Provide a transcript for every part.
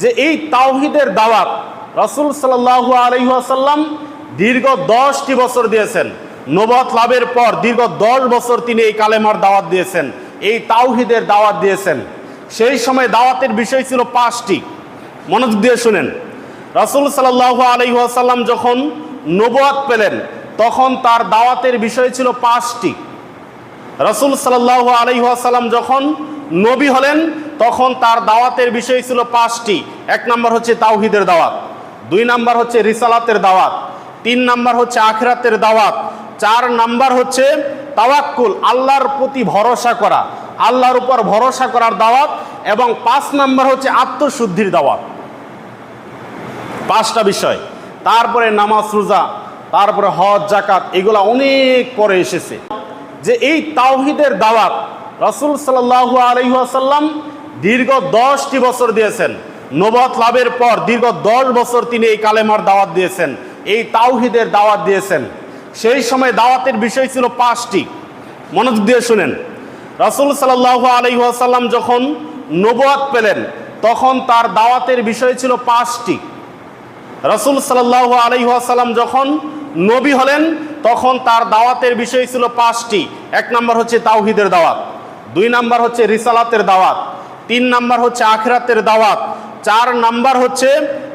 যে এই তাওহিদের দাওয়াত রসুল সাল্লাহ আলহিহাসাল্লাম দীর্ঘ দশটি বছর দিয়েছেন। নবত লাভের পর দীর্ঘ দশ বছর তিনি এই কালেমার দাওয়াত দিয়েছেন, এই তাওহিদের দাওয়াত দিয়েছেন। সেই সময় দাওয়াতের বিষয় ছিল পাঁচটি। মনোযোগ দিয়ে শুনেন। রসুল সাল্লাহ আলহিহাসাল্লাম যখন নবুয়াত পেলেন, তখন তার দাওয়াতের বিষয় ছিল পাঁচটি। রসুল সাল্লাহ আলহিহাসাল্লাম যখন নবী হলেন তখন তার দাওয়াতের বিষয় ছিল পাঁচটি। এক নম্বর হচ্ছে তাওহিদের দাওয়াত, দুই নাম্বার হচ্ছে রিসালাতের দাওয়াত, তিন নাম্বার হচ্ছে আখরাতের দাওয়াত, চার নাম্বার হচ্ছে তাওয়াক্কুল, আল্লাহর প্রতি ভরসা করা, আল্লাহর উপর ভরসা করার দাওয়াত এবং পাঁচ নাম্বার হচ্ছে আত্মশুদ্ধির দাওয়াত। পাঁচটা বিষয়। তারপরে নামাজ, রোজা, তারপরে হজ জাকাত এগুলো অনেক পরে এসেছে। যে এই তাওহিদের দাওয়াত, রসুল সাল্লাহ আলহিহাসাল্লাম দীর্ঘ দশটি বছর দিয়েছেন। নবত লাভের পর দীর্ঘ দশ বছর তিনি এই কালেমার দাওয়াত দিয়েছেন, এই তাওহিদের দাওয়াত দিয়েছেন। সেই সময় দাওয়াতের বিষয় ছিল পাঁচটি। মনোযোগ দিয়ে শুনেন। রসুল সাল্লাহ আলহিহাসাল্লাম যখন নবুয়াত পেলেন, তখন তার দাওয়াতের বিষয় ছিল পাঁচটি। রসুল সাল্লাহ আলহিহাসাল্লাম যখন নবী হলেন, তখন তার দাওয়াতের বিষয় ছিল পাঁচটি। এক নম্বর হচ্ছে তাওহিদের দাওয়াত, দুই নাম্বার হচ্ছে রিসালাতের দাওয়াত তিন নাম্বার হচ্ছে আখেরাতের দাওয়াত। চার নাম্বার হচ্ছে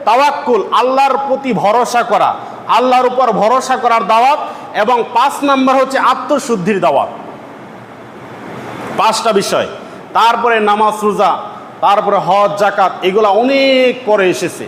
তাওয়াক্কুল, আল্লাহর প্রতি ভরসা করা, আল্লাহর উপর ভরসা করার দাওয়াত এবং পাঁচ নাম্বার হচ্ছে আত্মশুদ্ধির দাওয়াত। পাঁচটা বিষয়। তারপরে নামাজ, রোজা, তারপরে হজ, জাকাত, এগুলো অনেক পরে এসেছে।